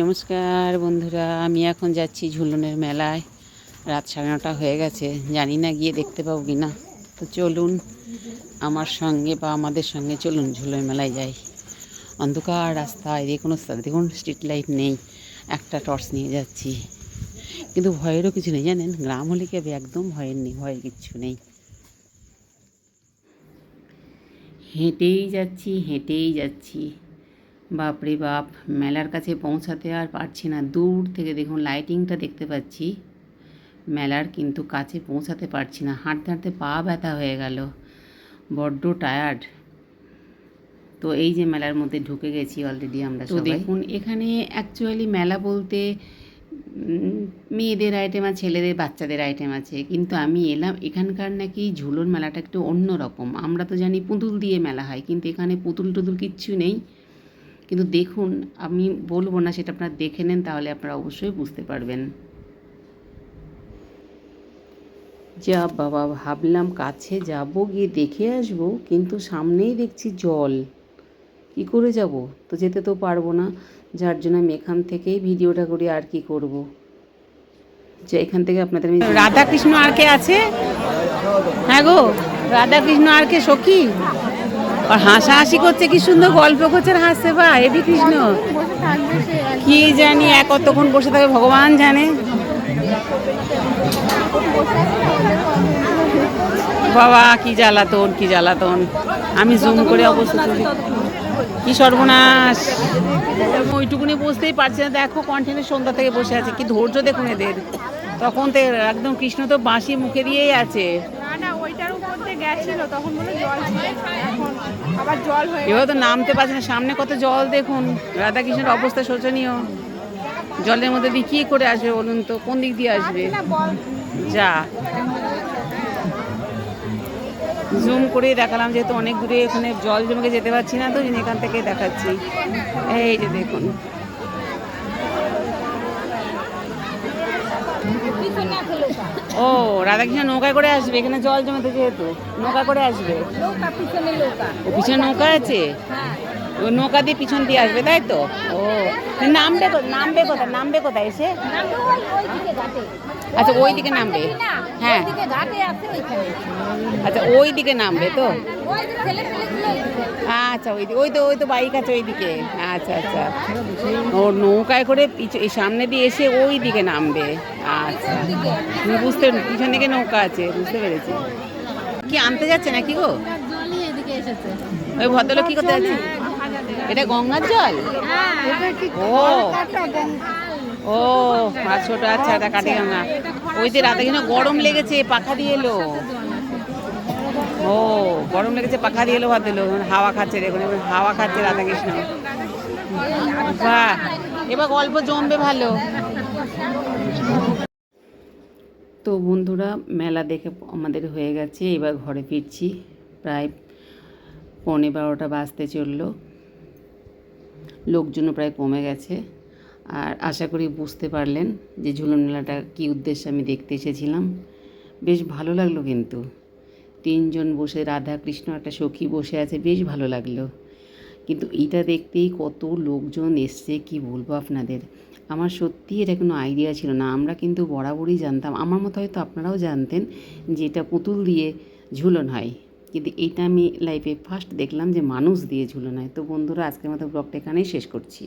নমস্কার বন্ধুরা, আমি এখন যাচ্ছি ঝুলনের মেলায়। রাত সাড়ে নটা হয়ে গেছে, জানি না গিয়ে দেখতে পাবো কি না তো চলুন আমার সঙ্গে বা আমাদের সঙ্গে চলুন ঝুলন মেলায় যাই। অন্ধকার রাস্তায় দেখুন দেখুন স্ট্রিট লাইট নেই, একটা টর্চ নিয়ে যাচ্ছি। কিন্তু ভয়েরও কিছু নেই, জানেন? গ্রাম হলে কি একদম ভয়ের নেই, ভয়ের কিচ্ছু নেই। হেঁটেই যাচ্ছি হেঁটেই যাচ্ছি। বাপরে বাপ মেলার কাছে পৌঁছাতে আর পারছি না। দূর থেকে দেখুন লাইটিংটা দেখতে পাচ্ছি। মেলার কিন্তু কাছে পৌঁছাতে পারছি না। হাঁটতে হাঁটতে পা ব্যথা হয়ে গেল। বড্ড টায়ার্ড তো এই যে মেলার মধ্যে ঢুকে গেছি অলরেডি আমরা তো দেখুন এখানে অ্যাকচুয়ালি মেলা বলতে মেয়েদের আইটেম আর ছেলেদের বাচ্চাদের আইটেম আছে। কিন্তু আমি এলাম এখানকার নাকি ঝুলন মেলাটা একটু অন্য রকম আমরা তো জানি পুতুল দিয়ে মেলা হয় কিন্তু এখানে পুতুল টুতুল কিচ্ছু নেই। কিন্তু দেখুন, আমি বলব না সেটা আপনারা দেখে নেন, তাহলে আপনারা অবশ্যই বুঝতে পারবেন। যা বাবা, ভাবলাম কাছে যাব, গিয়ে দেখে আসব, কিন্তু সামনেই দেখছি জল। কি করে যাব? তো যেতে তো পারব না, যার জন্য আমি এখান থেকেই ভিডিওটা করি, আর কি করব? যে এখান থেকে আপনাদের আমি রাধা কৃষ্ণ আর কে আছে? হ্যাঁ গো, রাধাকৃষ্ণ আর কে, সখী? আর হাসাহাসি করছে, কি সুন্দর গল্প করছে, হাসছে বা এবি কৃষ্ণ। কি জানি, এক কতক্ষণ বসে থাকে, ভগবান জানে। বাবা, কি জ্বালাতন কি জ্বালাতন। আমি জুম করে অবস্থা কি সর্বনাশ। ওইটুকুনি বসতেই পারছে না, দেখো কন্টিনিউ সন্ধ্যা থেকে বসে আছে, কি ধৈর্য দেখুন এদের। তখন তো একদম কৃষ্ণ তো বাঁশি মুখে দিয়েই আছে না না ওইটার উপর দিয়ে গেছিল তখন বলে জল ছিল এখন আবার জল হয়ে এবার তো নামতে পারছে না। সামনে কত জল দেখুন। রাধাকৃষ্ণের অবস্থা শোচনীয়। জলের মধ্যে দিয়ে কী করে আসবে বলুন তো? কোন দিক দিয়ে আসবে? যা। জুম করে দেখালাম যেহেতু অনেক দূরে এখানে জল জমে যেতে পারছি না তো এখান থেকে দেখাচ্ছি। এই যে দেখুন। ও রাধাকৃষ্ণ নৌকায় করে আসবে এখানে জল জমেছে যেহেতু নৌকা করে আসবে। ও পিছনে নৌকা আছে? হ্যাঁ। নৌকা দিয়ে পিছন দিয়ে আসবে তাই তো? ও নামবে নামবে কোথায় নামবে কোথায় এসে? আচ্ছা ওই দিকে নামবে? হ্যাঁ। আচ্ছা ওই দিকে নামবে তো? আচ্ছা ওই ওই তো ওই তো বাইক আছে ওই দিকে আচ্ছা আচ্ছা। ও নৌকায় করে পিছ- এই সামনে দিয়ে এসে ওই দিকে নামবে। আচ্ছা। বুঝতে পিছন দিকে নৌকা আছে বুঝতে পেরেছি। কি আনতে যাচ্ছে নাকি গো? ওই ভদ্রলোক কি করতে যাচ্ছে? এটা গঙ্গার জল? ও। ও ছোট আচ্ছা এটা কাটি গঙ্গা ওই যে রাতে কিনা গরম লেগেছে, পাখা দিয়ে এলো। ও, গরম লেগেছে, পাখা দিয়ে এলো ভাত দিল হাওয়া খাচ্ছে দেখুন হাওয়া খাচ্ছে রাধাকৃষ্ণ। বাহ, এবার গল্প জমবে ভালো। তো বন্ধুরা, মেলা দেখে আমাদের হয়ে গেছে, এবার ঘরে ফিরছি। প্রায় পৌনে বারোটা বাজতে চলল। লোকজনও প্রায় কমে গেছে। আর আশা করি বুঝতে পারলেন যে ঝুলন মেলাটা কী উদ্দেশ্যে আমি দেখতে এসেছিলাম। বেশ ভালো লাগল কিন্তু। তিনজন বসে রাধা কৃষ্ণ একটা সখী বসে আছে, বেশ ভালো লাগল। কিন্তু এটা দেখতেই কত লোকজন এসছে, কি বলব আপনাদের? আমার সত্যি এটা কোনো আইডিয়া ছিল না। আমরা কিন্তু বরাবরই জানতাম। আমার মতো হয়তো আপনারাও জানতেন যে এটা পুতুল দিয়ে ঝুলন হয়। কিন্তু এইটা আমি লাইফে ফার্স্ট দেখলাম যে মানুষ দিয়ে ঝুলো নয় তো বন্ধুরা, আজকের মতো ব্লগটা এখানেই শেষ করছি।